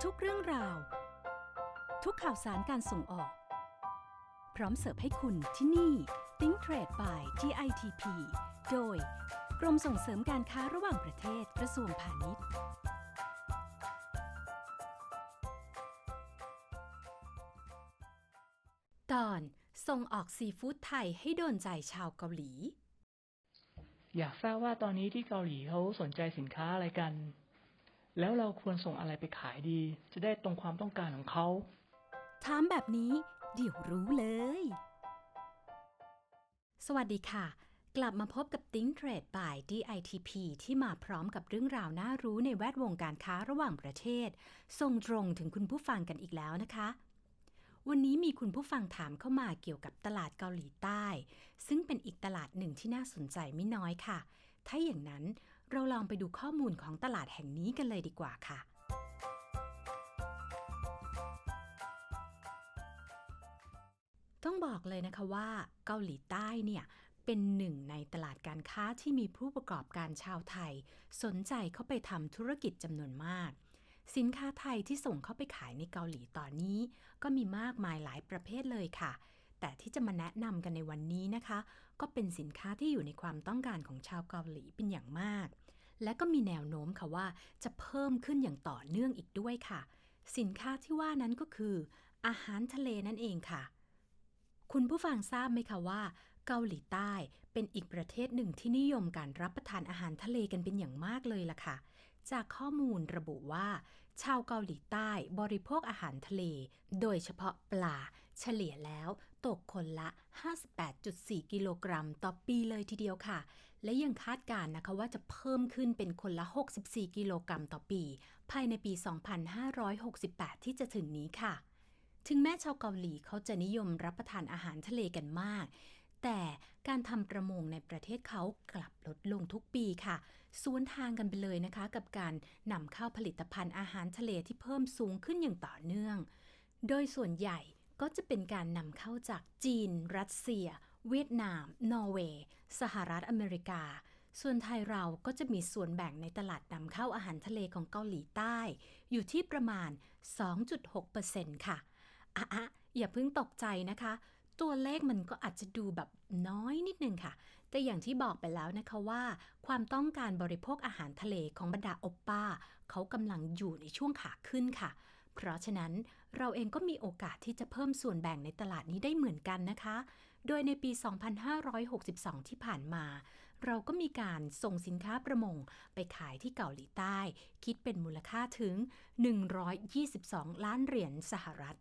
ทุกเรื่องราว ทุกข่าวสารการส่งออก พร้อมเสิร์ฟให้คุณที่นี่ Think Trade by GITP โดย กรมส่งเสริมการค้าระหว่างประเทศกระทรวงพาณิชย์ ตอนส่งออกซีฟู้ดไทยให้โดนใจชาวเกาหลี อยากทราบว่าตอนนี้ที่เกาหลีเขาสนใจสินค้าอะไรกัน แล้วเราควรส่งอะไรไปขายดี จะได้ตรงความต้องการของเขา ถามแบบนี้เดี๋ยวรู้เลย สวัสดีค่ะ กลับมาพบกับ Think Trade by DITP ที่มาพร้อมกับเรื่องราวน่ารู้ในแวดวงการค้าระหว่างประเทศ ส่งตรงถึงคุณผู้ฟังกันอีกแล้วนะคะ วันนี้มีคุณผู้ฟังถามเข้ามาเกี่ยวกับตลาดเกาหลีใต้ ซึ่งเป็นอีกตลาดหนึ่งที่น่าสนใจไม่น้อยค่ะ ถ้าอย่างนั้น เราลองไปดูข้อมูลของตลาดแห่งนี้กันเลยดีกว่าค่ะ ต้องบอกเลยนะคะว่าเกาหลีใต้เนี่ยเป็นหนึ่งในตลาดการค้าที่มีผู้ประกอบการชาวไทย สนใจเข้าไปทำธุรกิจจำนวนมาก สินค้าไทยที่ส่งเข้าไปขายในเกาหลีตอนนี้ ก็มีมากมายหลายประเภทเลยค่ะ แต่ที่จะมาแนะนำกันในวันนี้นะคะ ก็เป็นสินค้าที่อยู่ในความต้องการของชาวเกาหลีเป็นอย่างมาก และก็มีแนวโน้มค่ะว่าจะเพิ่มขึ้นอย่างต่อเนื่องอีกด้วยค่ะ สินค้าที่ว่านั้นก็คือ อาหารทะเลนั่นเองค่ะ คุณผู้ฟังทราบไหมคะว่า เกาหลีใต้เป็นอีกประเทศหนึ่งที่นิยมการรับประทานอาหารทะเลกันเป็นอย่างมากเลยล่ะค่ะ จากข้อมูลระบุว่า ชาวเกาหลีใต้บริโภคอาหารทะเล โดยเฉพาะปลาเฉลี่ยแล้วตกคนละ 58.4 กิโลกรัมต่อปีเลยทีเดียวค่ะ และยังคาดการณ์นะคะว่าจะเพิ่มขึ้นเป็นคนละ 64 กิโลกรัมต่อปี ภายในปี 2568 ที่จะถึงนี้ค่ะ ถึงแม้ชาวเกาหลีเขาจะนิยมรับประทานอาหารทะเลกันมาก แต่การทำประมงในประเทศเขากลับลดลงทุกปีค่ะ สวนทางกันไปเลยนะคะ กับการนำเข้าผลิตภัณฑ์อาหารทะเลที่เพิ่มสูงขึ้นอย่างต่อเนื่อง โดยส่วนใหญ่ก็จะเป็นการนำเข้าจากจีน รัสเซีย เวียดนาม นอร์เวย์ สหรัฐอเมริกา ส่วนไทยเราก็จะมีส่วนแบ่งในตลาดนำเข้าอาหารทะเลของเกาหลีใต้ อยู่ที่ประมาณ 2.6%ค่ะอะอะอย่าเพิ่งตกใจนะคะ ตัวเลขมันก็อาจจะดูแบบน้อยนิดนึงค่ะ แต่อย่างที่บอกไปแล้วนะคะว่า ความต้องการบริโภคอาหารทะเลของบรรดาโอปป้า เขากำลังอยู่ในช่วงขาขึ้นค่ะ เพราะฉะนั้นเราเองก็มีโอกาสที่จะเพิ่มส่วนแบ่งในตลาดนี้ได้เหมือนกันนะคะ โดยในปี 2562 ที่ผ่านมา เราก็มีการส่งสินค้าประมงไปขายที่เกาหลีใต้ คิดเป็นมูลค่าถึง 122 ล้านเหรียญสหรัฐ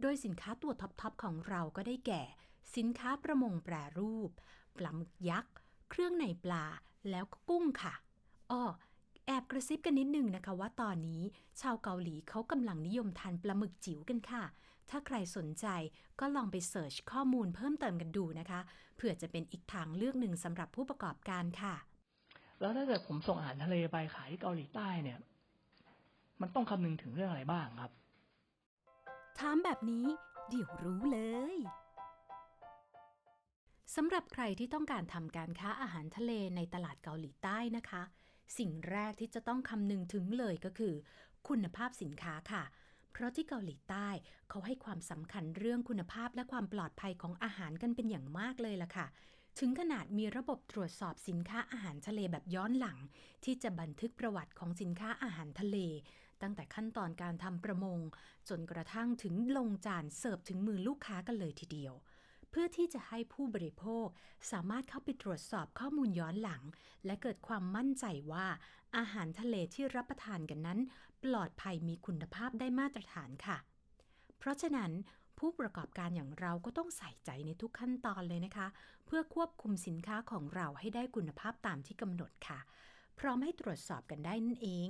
โดยสินค้าตัวท็อปๆของเราก็ได้แก่ สินค้าประมงแปรรูป ปลาหมึกยักษ์ เครื่องในปลา แล้วก็กุ้งค่ะ อ้อ แอบกระซิบกันนิดนึงนะคะว่าตอนนี้ชาวเกาหลีเขากำลังนิยมทานปลาหมึกจิ๋วกันค่ะ ถ้าใครสนใจก็ลองไปเสิร์ชข้อมูลเพิ่มเติมกันดูนะคะ เผื่อจะเป็นอีกทางเลือกหนึ่งสำหรับผู้ประกอบการค่ะ แล้วถ้าเกิดผมส่งอาหารทะเลไปขายที่เกาหลีใต้เนี่ย มันต้องคำนึงถึงเรื่องอะไรบ้างครับ ถามแบบนี้เดี๋ยวรู้เลยสำหรับใครที่ต้องการทำการค้าอาหารทะเลในตลาดเกาหลีใต้นะคะ สิ่งแรกที่จะต้องคำนึงถึงเลยก็คือ คุณภาพสินค้าค่ะ เพราะที่เกาหลีใต้เขาให้ความสำคัญเรื่องคุณภาพและความปลอดภัยของอาหารกันเป็นอย่างมากเลยล่ะค่ะ ถึงขนาดมีระบบตรวจสอบสินค้าอาหารทะเลแบบย้อนหลัง ที่จะบันทึกประวัติของสินค้าอาหารทะเล ตั้งแต่ขั้นตอนการทำประมง จนกระทั่งถึงลงจานเสิร์ฟถึงมือลูกค้ากันเลยทีเดียว เพื่อที่จะให้ผู้บริโภคสามารถเข้าไปตรวจสอบข้อมูลย้อนหลัง และเกิดความมั่นใจว่า อาหารทะเลที่รับประทานกันนั้น ปลอดภัยมีคุณภาพได้มาตรฐานค่ะ เพราะฉะนั้นผู้ประกอบการอย่างเราก็ต้องใส่ใจในทุกขั้นตอนเลยนะคะ เพื่อควบคุมสินค้าของเราให้ได้คุณภาพตามที่กำหนดค่ะ พร้อมให้ตรวจสอบกันได้นั่นเอง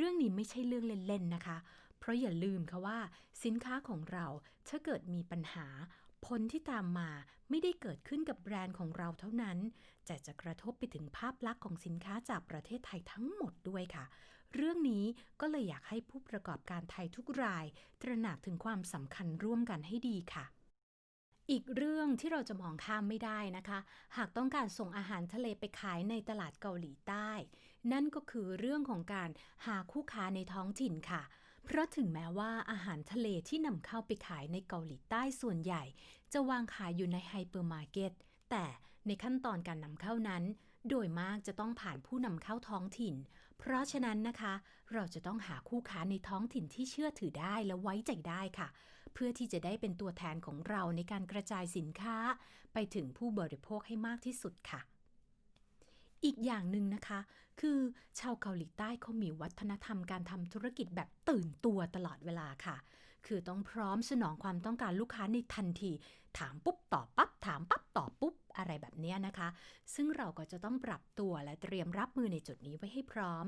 เรื่องนี้ไม่ใช่เรื่องเล่นๆนะคะ เพราะอย่าลืมค่ะว่า สินค้าของเราถ้าเกิดมีปัญหา ผลที่ตามมาไม่ได้เกิดขึ้นกับแบรนด์ของเราเท่านั้น แต่จะกระทบไปถึงภาพลักษณ์ของสินค้าจากประเทศไทยทั้งหมดด้วยค่ะ เรื่องนี้ก็เลยอยากให้ผู้ประกอบการไทยทุกราย ตระหนักถึงความสำคัญร่วมกันให้ดีค่ะอีกเรื่องที่เราจะมองข้ามไม่ได้นะคะ หากต้องการส่งอาหารทะเลไปขายในตลาดเกาหลีใต้ นั่นก็คือเรื่องของการหาคู่ค้าในท้องถิ่นค่ะ เพราะถึงแม้ว่าอาหารทะเลที่นำเข้าไปขายในเกาหลีใต้ส่วนใหญ่ จะวางขายอยู่ในไฮเปอร์มาร์เก็ตแต่ในขั้นตอนการนำเข้านั้น โดยมากจะต้องผ่านผู้นำเข้าท้องถิ่น เพราะฉะนั้นนะคะ เราจะต้องหาคู่ค้าในท้องถิ่นที่เชื่อถือได้และไว้ใจได้ค่ะ เพื่อที่จะได้เป็นตัวแทนของเราในการกระจายสินค้า ไปถึงผู้บริโภคให้มากที่สุดค่ะ อีกอย่างหนึ่งนะคะ คือชาวเกาหลีใต้เขามีวัฒนธรรมการทำธุรกิจแบบตื่นตัวตลอดเวลาค่ะ คือต้องพร้อมสนองความต้องการลูกค้าในทันที ถามปุ๊บตอบปั๊บ ถามปั๊บตอบปุ๊บ อะไรแบบนี้นะคะ ซึ่งเราก็จะต้องปรับตัวและเตรียมรับมือในจุดนี้ไว้ให้พร้อม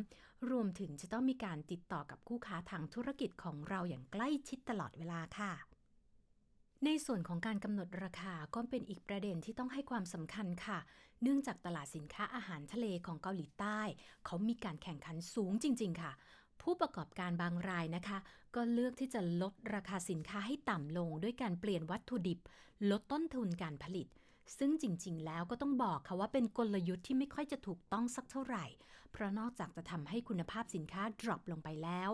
รวมถึงจะต้องมีการติดต่อกับคู่ค้าทางธุรกิจของเราอย่างใกล้ชิดตลอดเวลาค่ะ ในส่วนของการกำหนดราคาก็เป็นอีกประเด็นที่ต้องให้ความสำคัญค่ะ เนื่องจากตลาดสินค้าอาหารทะเลของเกาหลีใต้ เขามีการแข่งขันสูงจริง ๆ ค่ะ ผู้ประกอบการบางรายนะคะ ก็เลือกที่จะลดราคาสินค้าให้ต่ำลง ด้วยการเปลี่ยนวัตถุดิบ ลดต้นทุนการผลิต ซึ่งจริง ๆ แล้วก็ต้องบอกค่ะว่าเป็นกลยุทธ์ที่ไม่ค่อยจะถูกต้องสักเท่าไหร่ เพราะนอกจากจะทำให้คุณภาพสินค้า drop ลงไปแล้ว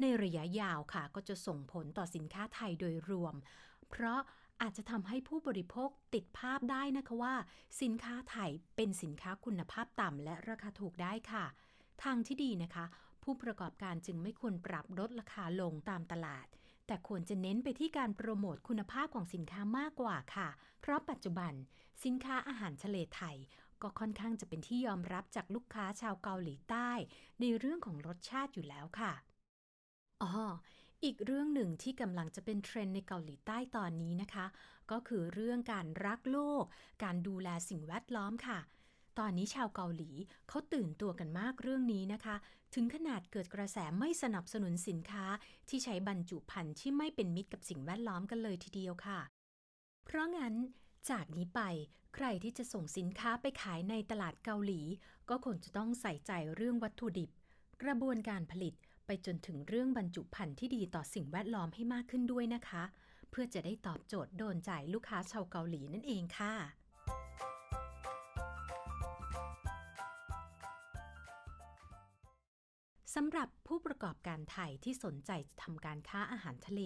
ในระยะยาวค่ะ ก็จะส่งผลต่อสินค้าไทยโดยรวม เพราะอาจจะทำให้ผู้บริโภคติดภาพได้นะคะว่า สินค้าไทยเป็นสินค้าคุณภาพต่ำและราคาถูกได้ค่ะ ทางที่ดีนะคะ ผู้ประกอบการจึงไม่ควรปรับลดราคาลงตามตลาด แต่ควรจะเน้นไปที่การโปรโมทคุณภาพของสินค้ามากกว่าค่ะ เพราะปัจจุบัน สินค้าอาหารทะเลไทย ก็ค่อนข้างจะเป็นที่ยอมรับจากลูกค้าชาวเกาหลีใต้ ในเรื่องของรสชาติอยู่แล้วค่ะอ๋อ อีกเรื่องหนึ่งที่กำลังจะเป็นเทรนด์ในเกาหลีใต้ตอนนี้นะคะ ก็คือเรื่องการรักโลก การดูแลสิ่งแวดล้อมค่ะ ตอนนี้ชาวเกาหลีเขาตื่นตัวกันมากเรื่องนี้นะคะ ถึงขนาดเกิดกระแสไม่สนับสนุนสินค้า ที่ใช้บรรจุภัณฑ์ที่ไม่เป็นมิตรกับสิ่งแวดล้อมกันเลยทีเดียวค่ะ เพราะงั้นจากนี้ไปใครที่จะส่งสินค้าไปขายในตลาดเกาหลี ก็คงจะต้องใส่ใจเรื่องวัตถุดิบ กระบวนการผลิต ไปจนถึงเรื่องบรรจุภัณฑ์ที่ดีต่อสิ่งแวดล้อมให้มากขึ้นด้วยนะคะ เพื่อจะได้ตอบโจทย์โดนใจลูกค้าชาวเกาหลีนั่นเองค่ะ สำหรับผู้ประกอบการไทยที่สนใจจะทำการค้าอาหารทะเล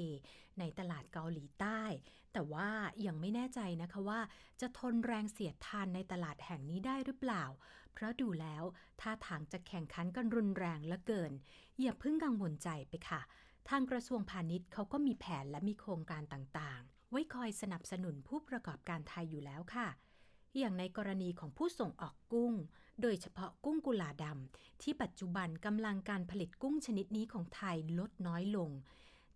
ในตลาดเกาหลีใต้ แต่ว่ายังไม่แน่ใจนะคะว่า จะทนแรงเสียดทานในตลาดแห่งนี้ได้หรือเปล่า เพราะดูแล้วท่าทางจะแข่งขันกันรุนแรงเหลือเกิน อย่าเพิ่งกังวลใจไปค่ะ ทางกระทรวงพาณิชย์เขาก็มีแผนและมีโครงการต่างๆ ไว้คอยสนับสนุนผู้ประกอบการไทยอยู่แล้วค่ะ อย่างในกรณีของผู้ส่งออกกุ้ง โดยเฉพาะกุ้งกุลาดำที่ปัจจุบันกำลังการผลิตกุ้งชนิดนี้ของไทยลดน้อยลง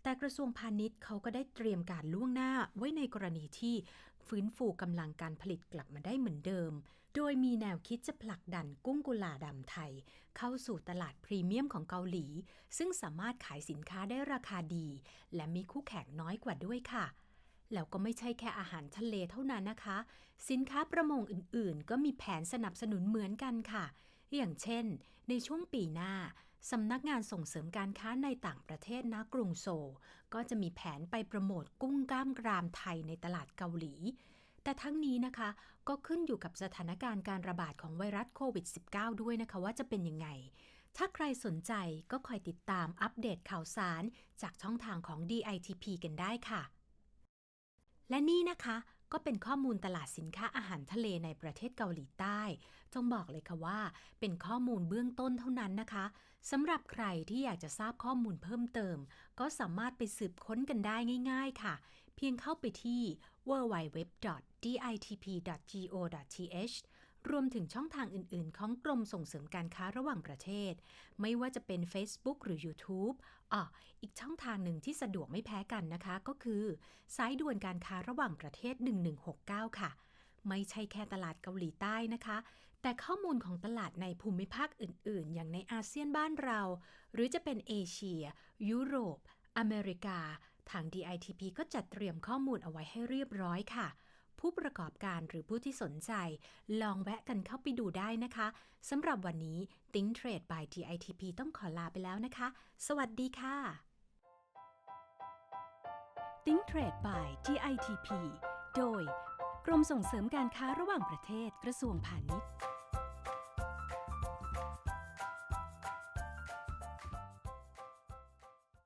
แต่กระทรวงพาณิชย์เขาก็ได้เตรียมการล่วงหน้าไว้ในกรณีที่ ฟื้นฟูกำลังการผลิตกลับมาได้เหมือนเดิม โดยมีแนวคิดจะผลักดันกุ้งกุลาดำไทย เข้าสู่ตลาดพรีเมียมของเกาหลี ซึ่งสามารถขายสินค้าได้ราคาดี และมีคู่แข่งน้อยกว่าด้วยค่ะแล้วก็ไม่ใช่แค่อาหารทะเลเท่านั้นนะคะ สินค้าประมงอื่นๆ ก็มีแผนสนับสนุนเหมือนกันค่ะ อย่างเช่น ในช่วงปีหน้าสำนักงานส่งเสริมการค้าในต่างประเทศณกรุงโซ ก็จะมีแผนไปโปรโมทกุ้งกล้ามกรามไทยในตลาดเกาหลี แต่ทั้งนี้นะคะ ก็ขึ้นอยู่กับสถานการณ์การระบาดของไวรัสโควิด -19 ด้วยนะคะว่าจะเป็นยังไง ถ้าใครสนใจก็คอยติดตามอัปเดตข่าวสาร จากช่องทางของ DITP กันได้ค่ะ และนี่นะคะ ก็เป็นข้อมูลตลาดสินค้าอาหารทะเลในประเทศเกาหลีใต้ต้องบอกเลยค่ะว่า เป็นข้อมูลเบื้องต้นเท่านั้นนะคะสำหรับใครที่อยากจะทราบข้อมูลเพิ่มเติม ก็สามารถไปสืบค้นกันได้ง่าย ๆ ค่ะ เพียงเข้าไปที่ www.ditp.go.th รวมถึงช่องทางอื่น ๆ ของกรมส่งเสริมการค้าระหว่างประเทศ ไม่ว่าจะเป็น Facebook หรือ YouTube อ่ออีกช่องทางหนึ่งที่สะดวกไม่แพ้กันนะคะ ก็คือสายด่วนการค้าระหว่างประเทศ 1169 ค่ะ ไม่ใช่แค่ตลาดเกาหลีใต้นะคะ แต่ข้อมูลของตลาดในภูมิภาคอื่น ๆ อย่างในอาเซียนบ้านเรา หรือจะเป็นเอเชีย ยุโรป อเมริกา ทาง DITP ก็จัดเตรียมข้อมูลเอาไว้ให้เรียบร้อยค่ะ ผู้ประกอบการหรือผู้ที่สนใจ ลองแวะกันเข้าไปดูได้นะคะสำหรับวันนี้ Think Trade by TITP ต้องขอลาไปแล้วนะคะ สวัสดีค่ะ Think Trade by TITP โดย กรมส่งเสริมการค้าระหว่างประเทศกระทรวงพาณิชย์